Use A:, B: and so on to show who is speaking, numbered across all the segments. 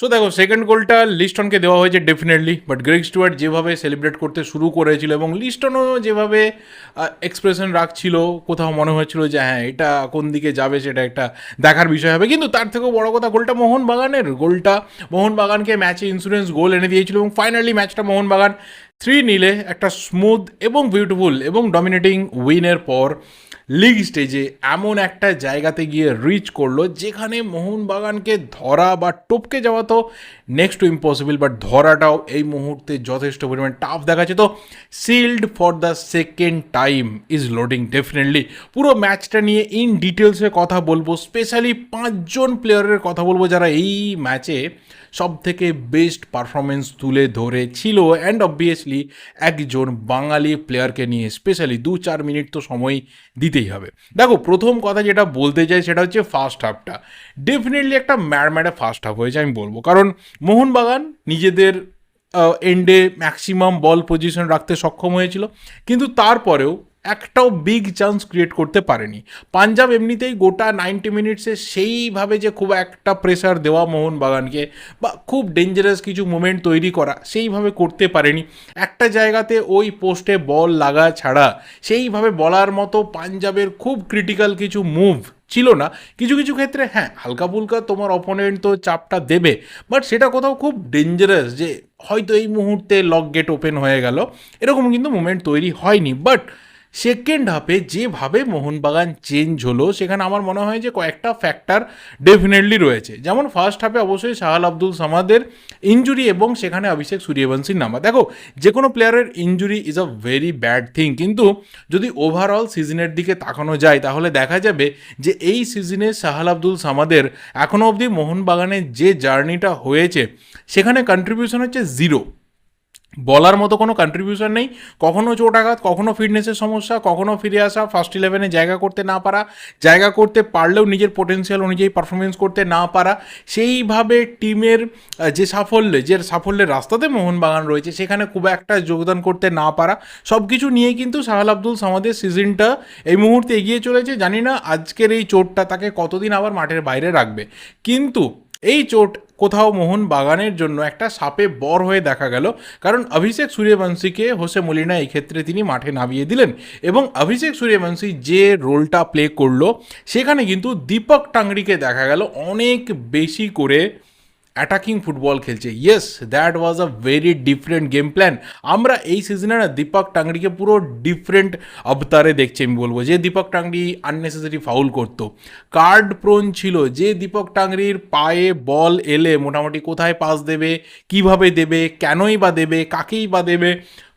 A: So দেখো second গোলটা লিস্টনকে দেওয়া হয়েছে ডেফিনেটলি বাট গ্রেগ স্টুয়ার্ট যেভাবে সেলিব্রেট করতে শুরু করেছিল এবং লিস্টনও যেভাবে এক্সপ্রেশন রাখছিল, কোথাও মনে হচ্ছিল যে হ্যাঁ এটা কোন দিকে যাবে সেটা একটা দেখার বিষয় হবে। কিন্তু তার থেকেও বড় কথা গোলটা মোহন বাগানের গোলটা মোহন বাগানকে ম্যাচে ইন্স্যুরেন্স গোল এনে দিয়েছিল এবং ফাইনালি ম্যাচটা মোহন বাগান থ্রি নিলে একটা স্মুথ এবং বিউটিফুল এবং ডমিনেটিং উইনের পর লিগ স্টেজে এমন একটা জায়গাতে গিয়ে রিচ করল যেখানে মোহনবাগানকে ধরা বা টপকে যাওয়া তো নেক্সট টু ইম্পসিবল বাট ধরাটাও এই মুহূর্তে যথেষ্ট পরিমাণ টাফ দেখাচ্ছে। তো shield for the second time is loading definitely পুরো ম্যাচটা নিয়ে ইন ডিটেলসে কথা বলব স্পেশালি পাঁচজন প্লেয়ারের কথা বলব যারা এই ম্যাচে সব থেকে বেস্ট পারফরমেন্স তুলে ধরেছিল অ্যান্ড অবভিয়াসলি একজন বাঙালি প্লেয়ারকে নিয়ে স্পেশালি দু চার মিনিট তো সময় দিতেই হবে। দেখো, প্রথম কথা যেটা বলতে চাই সেটা হচ্ছে ফার্স্ট হাফটা ডেফিনেটলি একটা ম্যাড়ম্যাডে ফার্স্ট হাফ হয়েছে, আমি বলব। কারণ মোহনবাগান নিজেদের এন্ডে ম্যাক্সিমাম বল পজিশন রাখতে সক্ষম হয়েছিল। কিন্তু তারপরেও একটাও বিগ চান্স ক্রিয়েট করতে পারেনি। পাঞ্জাব এমনিতেই গোটা নাইনটি মিনিটসে সেইভাবে যে খুব একটা প্রেসার দেওয়া মোহনবাগানকে বা খুব ডেঞ্জারাস কিছু মুমেন্ট তৈরি করা, সেইভাবে করতে পারেনি। একটা জায়গাতে ওই পোস্টে বল লাগা ছাড়া, সেইভাবে বলার মতো পাঞ্জাবের খুব ক্রিটিক্যাল কিছু মুভ ছিল না। কিছু কিছু ক্ষেত্রে হ্যাঁ হালকা ফুলকা তোমার অপোনেন্ট তো চাপটা দেবে বাট সেটা কোথাও খুব ডেঞ্জারাস যে হয়তো এই মুহূর্তে লক গেট ওপেন হয়ে গেল, এরকম কিন্তু মুমেন্ট তৈরি হয়নি। বাট সেকেন্ড হাফে যেভাবে মোহনবাগান চেঞ্জ হলো, সেখানে আমার মনে হয় যে কয়েকটা ফ্যাক্টর ডেফিনেটলি রয়েছে। যেমন ফার্স্ট হাফে অবশ্যই শাহাল আব্দুল সামাদের ইঞ্জুরি এবং সেখানে অভিষেক সূর্যবংশীর নামা। দেখো যে কোনো প্লেয়ারের injury is a very bad thing কিন্তু যদি ওভারঅল সিজনের দিকে তাকানো যায়, তাহলে দেখা যাবে যে এই সিজনে শাহাল আব্দুল সামাদের এখনও অবধি মোহনবাগানের যে জার্নিটা হয়েছে, সেখানে কন্ট্রিবিউশন হচ্ছে জিরো বলার মতো কোনো কন্ট্রিবিউশন নেই। কখনো চোট আঘাত, কখনো ফিটনেসের সমস্যা, কখনো ফিরে আসা ফার্স্ট ইলেভেনে জায়গা করতে না পারা, জায়গা করতে পারলেও নিজের পোটেন্সিয়াল অনুযায়ী পারফরমেন্স করতে না পারা, সেইভাবে টিমের যে সাফল্য, যে সাফল্যের রাস্তাতে মোহনবাগান রয়েছে, সেখানে খুব একটা যোগদান করতে না পারা সব কিছু নিয়ে কিন্তু সাহাল আব্দুল সামাদের সিজনটা এই মুহূর্তে এগিয়ে চলেছে। জানি না আজকের এই চোটটা তাকে কতদিন আবার মাঠের বাইরে রাখবে। কিন্তু এই চোট কোথাও মোহন বাগানের জন্য একটা সাপে বর হয়ে দেখা গেল, কারণ অভিষেক সূর্যবংশীকে হোসে মলিনা এক্ষেত্রে ক্ষেত্রে তিনি মাঠে নামিয়ে দিলেন এবং অভিষেক সূর্যবংশী যে রোলটা প্লে করল, সেখানে কিন্তু দীপক টাংরিকে দেখা গেল অনেক বেশি করে অ্যাটাকিং ফুটবল খেলছে yes that was a very different game plan আমরা এই সিজনে না দীপক টাংরিকে পুরো ডিফারেন্ট অবতারে দেখছি আমি বলব যে দীপক টাংরি আননেসেসারি ফাউল করতো কার্ড প্রোন ছিল যে দীপক টাংরির পায়ে বল এলে মোটামুটি কোথায় পাস দেবে, কীভাবে দেবে, কেনই বা দেবে, কাকেই বা দেবে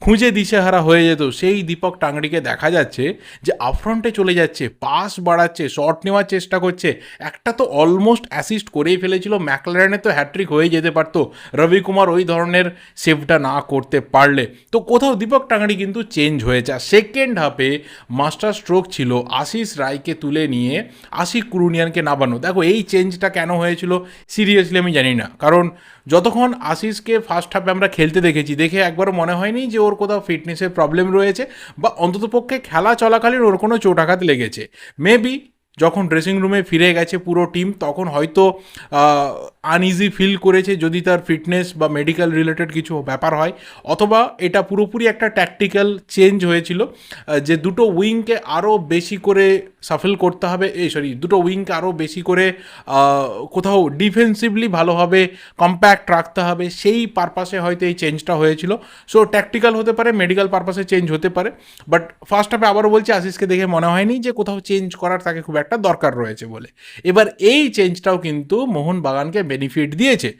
A: খুঁজে দিশেহারা হয়ে যেত। সেই দীপক টাংরিকে দেখা যাচ্ছে যে আপফ্রন্টে চলে যাচ্ছে পাস বাড়াচ্ছে শট নেওয়ার চেষ্টা করছে। একটা তো অলমোস্ট অ্যাসিস্ট করেই ফেলেছিল ম্যাকলারেনে তো হ্যাট্রিক হয়ে যেতে পারতো। রবি কুমার ওই ধরনের সেভটা না করতে পারলে। তো কোথাও দীপক টাংরি কিন্তু চেঞ্জ হয়েছে। আর সেকেন্ড হাফে মাস্টার স্ট্রোক ছিল, আশিস রায়কে তুলে নিয়ে আশিক কুরুনিয়ানকে নামানো। দেখো, এই চেঞ্জটা কেন হয়েছিল? সিরিয়াসলি আমি জানি না। কারণ যতক্ষণ আশিসকে ফার্স্ট হাফে আমরা খেলতে দেখেছি, দেখে একবারও মনে হয়নি যে ওর কোথাও ফিটনেসের প্রবলেম রয়েছে বা অন্ততপক্ষে খেলা চলাকালীন ওর কোনো চোট আঘাত লেগেছে। মেবি যখন ড্রেসিং রুমে ফিরে গেছে পুরো টিম তখন হয়তো আনইজি ফিল করেছে যদি তার ফিটনেস বা মেডিকেল রিলেটেড কিছু ব্যাপার হয়। অথবা এটা পুরোপুরি একটা ট্যাকটিক্যাল চেঞ্জ হয়েছিল যে দুটো উইংকে আরও বেশি করে সাফল করতে হবে। এই সরি দুটো উইংকে আরও বেশি করে কোথাও ডিফেন্সিভলি ভালোভাবে কম্প্যাক্ট রাখতে হবে। সেই পারপাসে হয়তো এই চেঞ্জটা হয়েছিল। সো ট্যাকটিক্যাল হতে পারে মেডিকেল পারপাসে চেঞ্জ হতে পারে। বাট ফার্স্ট হাফে আবারও বলছি আশিসকে দেখে মনে হয়নি যে কোথাও চেঞ্জ করার তাকে খুব একটা দরকার রয়েছে বলে। এবার এই চেঞ্জটাও কিন্তু মোহন বাগানকে বেনিফিট দিয়েছে।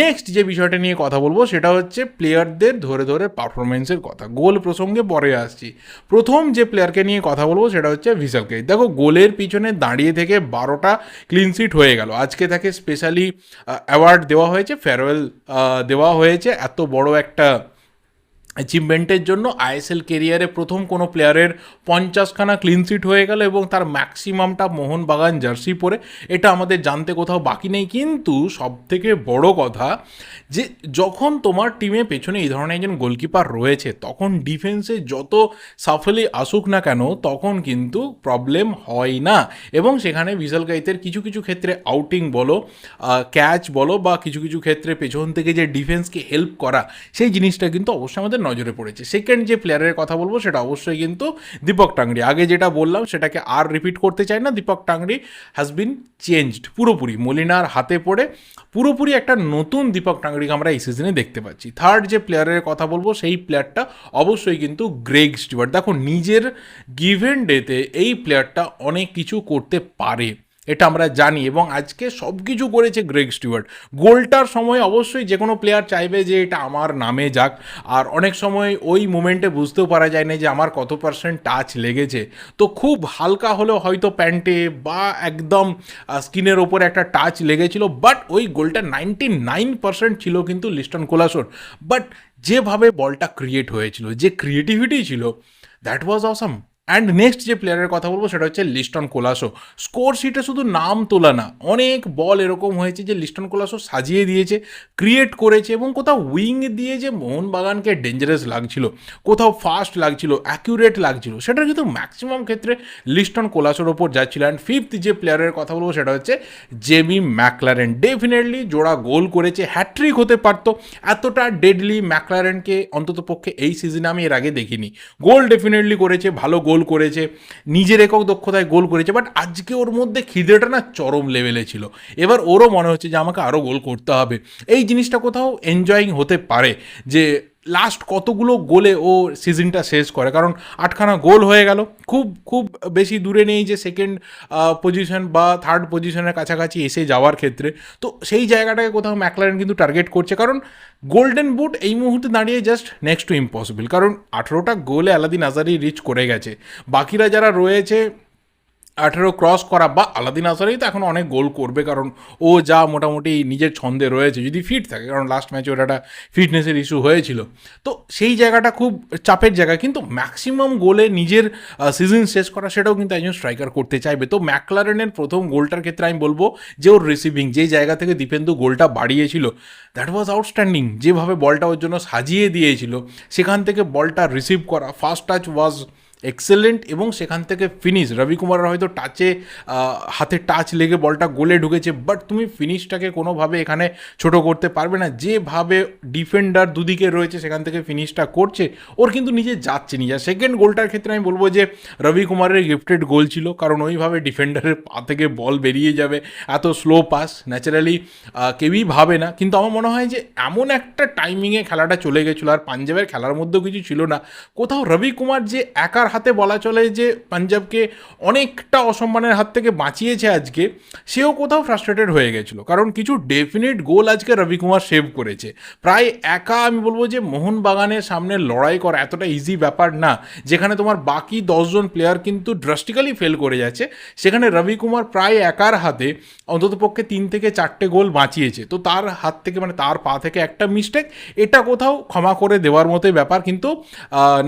A: নেক্সট যে বিষয়টা নিয়ে কথা বলব, সেটা হচ্ছে প্লেয়ারদের ধরে ধরে পারফরমেন্সের কথা। গোল প্রসঙ্গে পরে আসছি। প্রথম যে প্লেয়ারকে নিয়ে কথা বলব, সেটা হচ্ছে ভিসালকে দেখো গোলের পিছনে দাঁড়িয়ে থেকে বারোটা ক্লিনশিট হয়ে গেল। আজকে তাকে স্পেশালি অ্যাওয়ার্ড দেওয়া হয়েছে ফেয়ারওয়েল দেওয়া হয়েছে। এত বড় একটা অ্যাচিভমেন্টের জন্য আইএসএল কেরিয়ারে প্রথম কোনো প্লেয়ারের পঞ্চাশখানা ক্লিনশিট হয়ে গেল এবং তার ম্যাক্সিমামটা মোহনবাগান জার্সি পরে। এটা আমাদের জানতে কোথাও বাকি নেই। কিন্তু সবথেকে বড় কথা যে, যখন তোমার টিমে পেছনে এই ধরনের একজন গোলকিপার রয়েছে, তখন ডিফেন্সে যত সাফলি আসুক না কেন, তখন কিন্তু প্রবলেম হয় না। এবং সেখানে ভিজাল গাইতের কিছু কিছু ক্ষেত্রে আউটিং বলো ক্যাচ বলো বা কিছু কিছু ক্ষেত্রে পেছন থেকে যে ডিফেন্সকে হেল্প করা, সেই জিনিসটা কিন্তু অবশ্যই আমাদের নজরে পড়েছে। সেকেন্ড যে প্লেয়ারের কথা বলব, সেটা অবশ্যই কিন্তু দীপক টাংরি। আগে যেটা বললাম, সেটাকে আর রিপিট করতে চাই না। Deepak Tangri has been changed পুরোপুরি। মলিনার হাতে পড়ে পুরোপুরি একটা নতুন দীপক টাংরিকে আমরা এই সিজনে দেখতে পাচ্ছি। থার্ড যে প্লেয়ারের কথা বলব, সেই প্লেয়ারটা অবশ্যই কিন্তু গ্রেগ স্টিওয়ার্ট দেখো, নিজের গিভেন ডেতে এই প্লেয়ারটা অনেক কিছু করতে পারে। এটা আমরা জানি এবং আজকে সব কিছু করেছে গ্রেগ স্টিওয়ার্ট গোলটার সময় অবশ্যই যে কোনো প্লেয়ার চাইবে যে এটা আমার নামে যাক। আর অনেক সময় ওই মুমেন্টে বুঝতেও পারা যায় না যে আমার কত পার্সেন্ট টাচ লেগেছে। তো খুব হালকা হলেও হয়তো প্যান্টে বা একদম স্কিনের ওপরে একটা টাচ লেগেছিল। বাট ওই গোলটা নাইনটি নাইন পার্সেন্ট ছিল কিন্তু লিস্টন কোলাসোর। বাট যেভাবে বলটা ক্রিয়েট হয়েছিল, যে ক্রিয়েটিভিটি ছিল that was awesome and next যে প্লেয়ারের কথা বলব সেটা হচ্ছে লিস্টন কোলাসো। স্কোর শিটে শুধু নাম তোলা না, অনেক বল এরকম হয়েছে যে লিস্টন কোলাসো সাজিয়ে দিয়েছে ক্রিয়েট করেছে এবং কোথাও উইং দিয়ে যে মোহনবাগানকে ডেঞ্জারাস লাগছিল, কোথাও ফাস্ট লাগছিল অ্যাকিউরেট লাগছিল সেটা কিন্তু ম্যাক্সিমাম ক্ষেত্রে লিস্টন কোলাসোর ওপর যাচ্ছিল। অ্যান্ড ফিফথ যে প্লেয়ারের কথা বলব সেটা হচ্ছে জেমি ম্যাকলারেন ডেফিনেটলি জোড়া গোল করেছে হ্যাট্রিক হতে পারতো, এতটা ডেডলি ম্যাকলারেনকে অন্তত পক্ষে এই সিজনে আমি এর আগে দেখিনি। গোল ডেফিনেটলি করেছে, ভালো গোল করেছে, নিজের একক দক্ষতায় গোল করেছে বাট আজকে ওর মধ্যে খিদেটা না চরম লেভেলে ছিল। এবার ওরও মনে হচ্ছে যে আমাকে আরও গোল করতে হবে। এই জিনিসটা কোথাও এনজয়িং হতে পারে যে লাস্ট কতগুলো গোলে ও সিজনটা শেষ করে। কারণ আটখানা গোল হয়ে গেল। খুব খুব বেশি দূরে নেই যে সেকেন্ড পজিশন বা থার্ড পজিশনের কাছাকাছি এসে যাওয়ার ক্ষেত্রে। তো সেই জায়গাটাকে কোথাও ম্যাকলারেন কিন্তু টার্গেট করছে। কারণ গোল্ডেন বুট এই মুহূর্তে দাঁড়িয়ে জাস্ট নেক্সট টু ইম্পসিবল কারণ আঠেরোটা গোলে আলাদিন আজারি রিচ করে গেছে। বাকিরা যারা রয়েছে আঠেরো ক্রস করা বা আলাদিন আসারেই তো এখন অনেক গোল করবে, কারণ ও যা মোটামুটি নিজের ছন্দে রয়েছে, যদি ফিট থাকে, কারণ লাস্ট ম্যাচে ওর একটা ফিটনেসের ইস্যু হয়েছিল। তো সেই জায়গাটা খুব চাপের জায়গা, কিন্তু ম্যাক্সিমাম গোলে নিজের সিজন শেষ করা সেটাও কিন্তু একজন স্ট্রাইকার করতে চাইবে। তো ম্যাকলারেনের প্রথম গোলটার ক্ষেত্রে আমি বলব যে ওর রিসিভিং যেই জায়গা থেকে দীপেন্দু গোলটা বাড়িয়েছিল দ্যাট ওয়াজ আউটস্ট্যান্ডিং যেভাবে বলটা ওর জন্য সাজিয়ে দিয়েছিল, সেখান থেকে বলটা রিসিভ করা ফার্স্ট টাচ ওয়াজ এক্সেলেন্ট এবং সেখান থেকে ফিনিশ রবি কুমারের হয়তো টাচে হাতে টাচ লেগে বলটা গোলে ঢুকেছে বাট তুমি ফিনিশটাকে কোনোভাবে এখানে ছোট করতে পারবে না। যেভাবে ডিফেন্ডার দুদিকে রয়েছে, সেখান থেকে ফিনিশটা করছে, ওর কিন্তু নিজে যাচ্ছে নিজে সেকেন্ড গোলটার ক্ষেত্রে আমি বলব যে রবি কুমারের গিফটেড গোল ছিল, কারণ ওইভাবে ডিফেন্ডারের পা থেকে বল বেরিয়ে যাবে, এত স্লো পাস ন্যাচারালি কেউই ভাবে না। কিন্তু আমার মনে হয় যে, এমন একটা টাইমিংয়ে খেলাটা চলে গেছিল, আর পাঞ্জাবের খেলার মধ্যেও কিছু ছিল না। কোথাও রবি কুমার যে একার হাতে বলা চলে যে পাঞ্জাবকে অনেকটা অসম্মানের হাত থেকে বাঁচিয়েছে আজকে, সেও কোথাও ফ্রাস্ট্রেটেড হয়ে গেছিল। কারণ কিছু ডেফিনেট গোল আজকে রবি কুমার সেভ করেছে। প্রায় একা আমি বলব যে মোহনবাগানের সামনে লড়াই করা এতটা ইজি ব্যাপার না, যেখানে তোমার বাকি দশজন প্লেয়ার কিন্তু ড্রাস্টিক্যালি ফেল করে যাচ্ছে। সেখানে রবি কুমার প্রায় একার হাতে অন্ততপক্ষে তিন থেকে চারটে গোল বাঁচিয়েছে। তো তার হাত থেকে মানে তার পা থেকে একটা মিস্টেক এটা কোথাও ক্ষমা করে দেওয়ার মতোই ব্যাপার। কিন্তু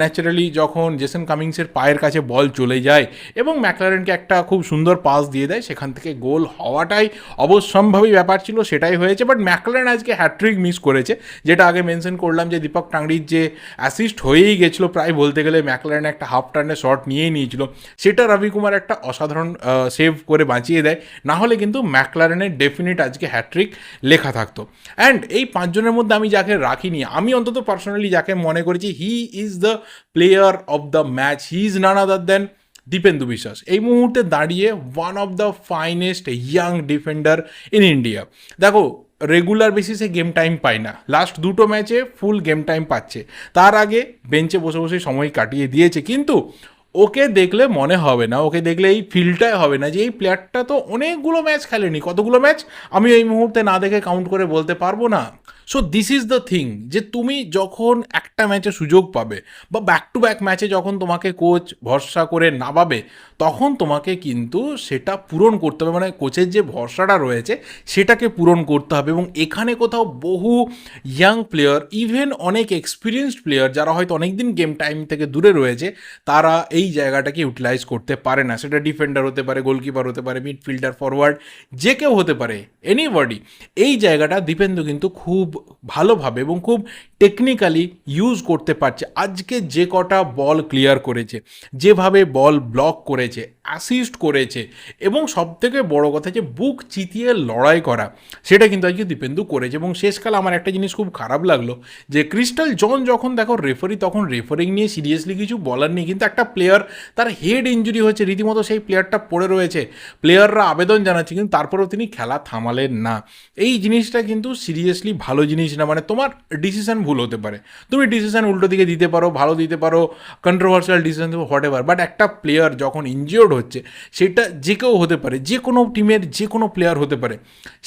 A: ন্যাচারালি যখন জেসন কামিংসের পায়ের কাছে বল চলে যায় এবং ম্যাকলারেনকে একটা খুব সুন্দর পাস দিয়ে দেয়। সেখান থেকে গোল হওয়াটাই অবশ্যম্ভাবী ব্যাপার ছিল, সেটাই হয়েছে। বাট ম্যাকলারেন আজকে হ্যাট্রিক মিস করেছে, যেটা আগে মেনশন করলাম যে দীপক টাংরির যে অ্যাসিস্ট হয়েই গেছিল, প্রায় বলতে গেলে ম্যাকলারেন একটা হাফ টার্নে শট নিয়েই নিয়েছিল। সেটা রবি কুমার একটা অসাধারণ সেভ করে বাঁচিয়ে দেয়। না হলে কিন্তু ম্যাকলারেনের ডেফিনেট আজকে হ্যাট্রিক লেখা থাকতো। অ্যান্ড এই পাঁচজনের মধ্যে আমি যাকে রাখিনি, আমি অন্তত পার্সোনালি যাকে মনে করেছি he is the player of the match he is none other than Dipendu Biswas এই মুহূর্তে দাঁড়িয়ে one of the finest young defender in India দেখো রেগুলার বেসিসে গেম টাইম পায় না। লাস্ট দুটো ম্যাচে ফুল গেম টাইম পাচ্ছে। তার আগে বেঞ্চে বসে বসে সময় কাটিয়ে দিয়েছে। কিন্তু ওকে দেখলে মনে হবে না, ওকে দেখলে এই ফিলটাই হবে না যে এই প্লেয়ারটা তো অনেকগুলো ম্যাচ খেলেনি। কতগুলো ম্যাচ আমি এই মুহূর্তে না দেখে কাউন্ট করে বলতে পারব না। So this is the thing যে তুমি যখন একটা ম্যাচে সুযোগ পাবে, বা ব্যাক টু ব্যাক ম্যাচে যখন তোমাকে কোচ ভরসা করে নামাবে, তখন তোমাকে কিন্তু সেটা পূরণ করতে হবে। মানে কোচের যে ভরসাটা রয়েছে, সেটাকে পূরণ করতে হবে। এবং এখানে কোথাও বহু ইয়াং প্লেয়ার ইভেন অনেক এক্সপিরিয়েন্সড প্লেয়ার যারা হয়তো অনেক দিন গেম টাইম থেকে দূরে রয়েছে, তারা এই জায়গাটাকে ইউটিলাইজ করতে পারে না। সেটা ডিফেন্ডার হতে পারে গোলকিপার হতে পারে মিডফিল্ডার ফরওয়ার্ড যে কেউ হতে পারে এনিবডি এই জায়গাটা দীপেন্দু কিন্তু খুব ভালোভাবে এবং খুব টেকনিক্যালি ইউজ করতে পারছে। আজকে যে কটা বল ক্লিয়ার করেছে, যেভাবে বল ব্লক করেছে অ্যাসিস্ট করেছে। এবং সবথেকে বড় কথা যে, বুক চিতিয়ে লড়াই করা, সেটা কিন্তু আজকে দীপেন্দু করেছে। এবং শেষকালে আমার একটা জিনিস খুব খারাপ লাগল যে, ক্রিস্টাল জন যখন দেখো রেফারি তখন রেফারিং নিয়ে সিরিয়াসলি কিছু বলার নেই। কিন্তু একটা প্লেয়ার তার হেড ইঞ্জুরি হয়েছে, রীতিমতো সেই প্লেয়ারটা পড়ে রয়েছে। প্লেয়াররা আবেদন জানাচ্ছে, কিন্তু তারপরেও তিনি খেলা থামালেন না। এই জিনিসটা কিন্তু সিরিয়াসলি ভালো জিনিস না। মানে তোমার ডিসিশন ভুল হতে পারে। তুমি ডিসিশন উল্টো দিকে দিতে পারো, ভালো দিতে পারো controversial decision whatever but একটা প্লেয়ার যখন ইনজিওর্ড হচ্ছে, সেটা যে কেউ হতে পারে, যে কোনো টিমের যে কোনো প্লেয়ার হতে পারে।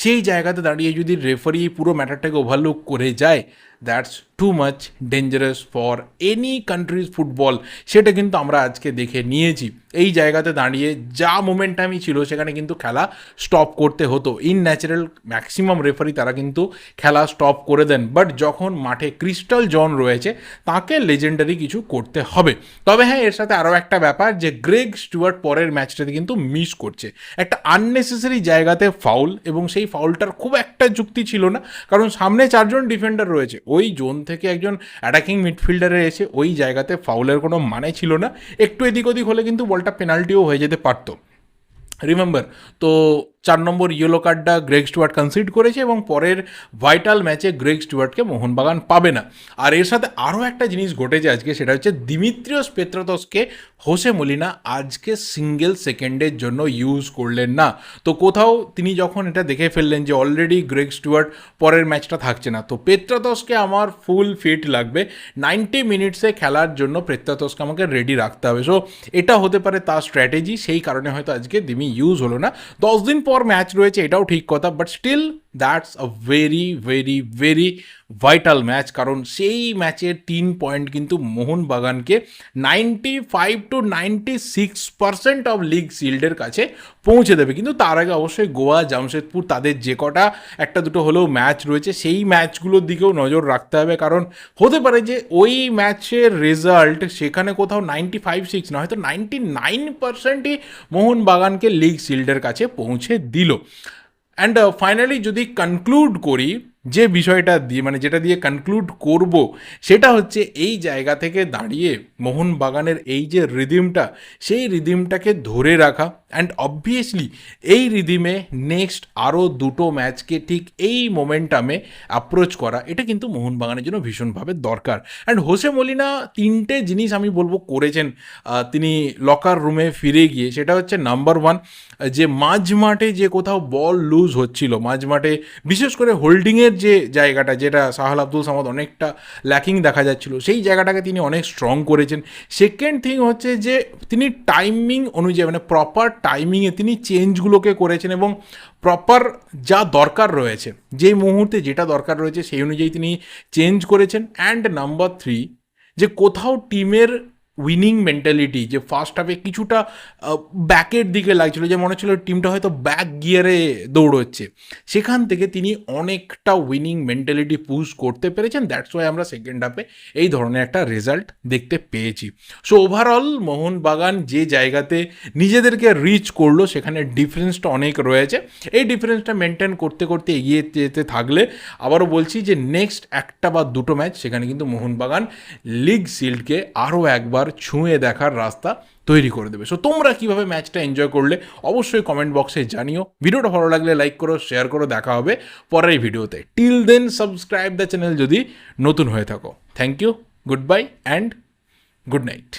A: সেই জায়গাতে দাঁড়িয়ে যদি রেফারি পুরো ম্যাটারটাকে ওভারলুক করে যায় that's too much dangerous for any country's football সেটা কিন্তু আমরা আজকে দেখে নিয়েছি। এই জায়গাতে দাঁড়িয়ে যা মোমেন্টামই ছিল, সেখানে কিন্তু খেলা স্টপ করতে হতো। ইন ন্যাচারাল ম্যাক্সিমাম রেফারি তারা কিন্তু খেলা স্টপ করে দেন। বাট যখন মাঠে ক্রিস্টাল জন রয়েছে, তাকে লেজেন্ডারি কিছু করতে হবে। তবে হ্যাঁ এর সাথে আরও একটা ব্যাপার যে গ্রেগ স্টুয়ার্ট পরের ম্যাচটাতে কিন্তু মিস করছে। একটা আননেসেসারি জায়গাতে ফাউল এবং সেই ফাউলটার খুব একটা যুক্তি ছিল না। কারণ সামনে চারজন ডিফেন্ডার রয়েছে। ওই জোন থেকে একজন অ্যাটাকিং মিডফিল্ডারে এসে ওই জায়গাতে ফাউলের কোনো মানে ছিল না। একটু এদিক ওদিক হলে কিন্তু বলটা পেনাল্টিও হয়ে যেতে পারতো। রিমেম্বার তো চার নম্বর ইয়েলো কার্ডটা গ্রেগ স্টুয়ার্ট কনসিড করেছে এবং পরের ভাইটাল ম্যাচে গ্রেগ স্টুয়ার্টকে মোহনবাগান পাবে না। আর এর সাথে আরও একটা জিনিস ঘটেছে আজকে, সেটা হচ্ছে দিমিত্রিয়স পেত্রাতসকে হোসে মলিনা আজকে সিঙ্গেল সেকেন্ডের জন্য ইউজ করলেন না। তো কোথাও তিনি যখন এটা দেখে ফেললেন যে অলরেডি গ্রেগ স্টুয়ার্ট পরের ম্যাচটা থাকছে না, তো পেত্রাতসকে আমার ফুল ফিট লাগবে। নাইনটি মিনিটসে খেলার জন্য পেত্রাতসকে আমাকে রেডি রাখতে হবে। সো এটা হতে পারে তার স্ট্র্যাটেজি সেই কারণে হয়তো আজকে দিমি ইউজ হলো না। দশ দিন পর ম্যাচ রয়েছে এটাও ঠিক কথা but still that's a very very very vital match কারণ সেই ম্যাচের তিন পয়েন্ট কিন্তু মোহনবাগানকে ninety five to ninety six percent of league শিল্ডের কাছে পৌঁছে দেবে। কিন্তু তার আগে অবশ্যই গোয়া, জামশেদপুর তাদের যে কটা একটা দুটো হলেও ম্যাচ রয়েছে, সেই ম্যাচগুলোর দিকেও নজর রাখতে হবে। কারণ হতে পারে যে ওই ম্যাচের রেজাল্ট সেখানে কোথাও নাইনটি ফাইভ সিক্স না, হয়তো নাইনটি নাইন পার্সেন্টই মোহনবাগানকে লিগ শিল্ডের কাছে পৌঁছে দিল। অ্যান্ড ফাইনালি যদি কনক্লুড করি যে বিষয়টা দিয়ে মানে যেটা দিয়ে কনক্লুড করব, সেটা হচ্ছে এই জায়গা থেকে দাঁড়িয়ে মোহনবাগানের এই যে রিদিমটা সেই রিদিমটাকে ধরে রাখা অ্যান্ড অবভিয়াসলি এই রিদিমে নেক্সট আরও দুটো ম্যাচকে ঠিক এই মোমেন্টামে অ্যাপ্রোচ করা, এটা কিন্তু মোহনবাগানের জন্য ভীষণভাবে দরকার। অ্যান্ড হোসে মলিনা তিনটে জিনিস আমি বলব করেছেন। তিনি লকার রুমে ফিরে গিয়ে, সেটা হচ্ছে নাম্বার ওয়ান যে মাঝ মাঠে যে কোথাও বল লুজ হচ্ছিল মাঝ মাঠে বিশেষ করে হোল্ডিংয়ের যে জায়গাটা, যেটা সাহাল আব্দুল সামাদ অনেকটা ল্যাকিং দেখা যাচ্ছিল, সেই জায়গাটাকে তিনি অনেক স্ট্রং করেছেন। সেকেন্ড থিং হচ্ছে যে, তিনি টাইমিং অনুযায়ী মানে প্রপার টাইমিংয়ে তিনি চেঞ্জগুলোকে করেছেন এবং প্রপার যা দরকার রয়েছে, যেই মুহূর্তে যেটা দরকার রয়েছে, সেই অনুযায়ী তিনি চেঞ্জ করেছেন। অ্যান্ড নাম্বার থ্রি যে কোথাও টিমের উইনিং মেন্টালিটি যে ফার্স্ট হাফে কিছুটা ব্যাকের দিকে লাগছিল, যে মনে হচ্ছিল টিমটা হয়তো ব্যাক গিয়ারে দৌড়চ্ছে। সেখান থেকে তিনি অনেকটা উইনিং মেন্টালিটি পুশ করতে পেরেছেন দ্যাটস ওয়াই আমরা সেকেন্ড হাফে এই ধরনের একটা রেজাল্ট দেখতে পেয়েছি। সো ওভারঅল মোহনবাগান যে জায়গাতে নিজেদেরকে রিচ করল, সেখানে ডিফারেন্সটা অনেক রয়েছে। এই ডিফারেন্সটা মেনটেন করতে করতে এগিয়ে যেতে থাকলে, আবারও বলছি যে নেক্সট একটা বা দুটো ম্যাচ সেখানে কিন্তু মোহনবাগান লিগ শিল্ডকে আরও একবার ছুঁয়ে দেখার রাস্তা তৈরি করে দেবে। সো তোমরা কীভাবে ম্যাচটা এনজয় করলে অবশ্যই কমেন্ট বক্সে জানিও। ভিডিওটা ভালো লাগলে লাইক করো শেয়ার করো, দেখা হবে পরের ভিডিওতে। Till then subscribe the channel যদি নতুন হয়ে থাকো। Thank you goodbye and good night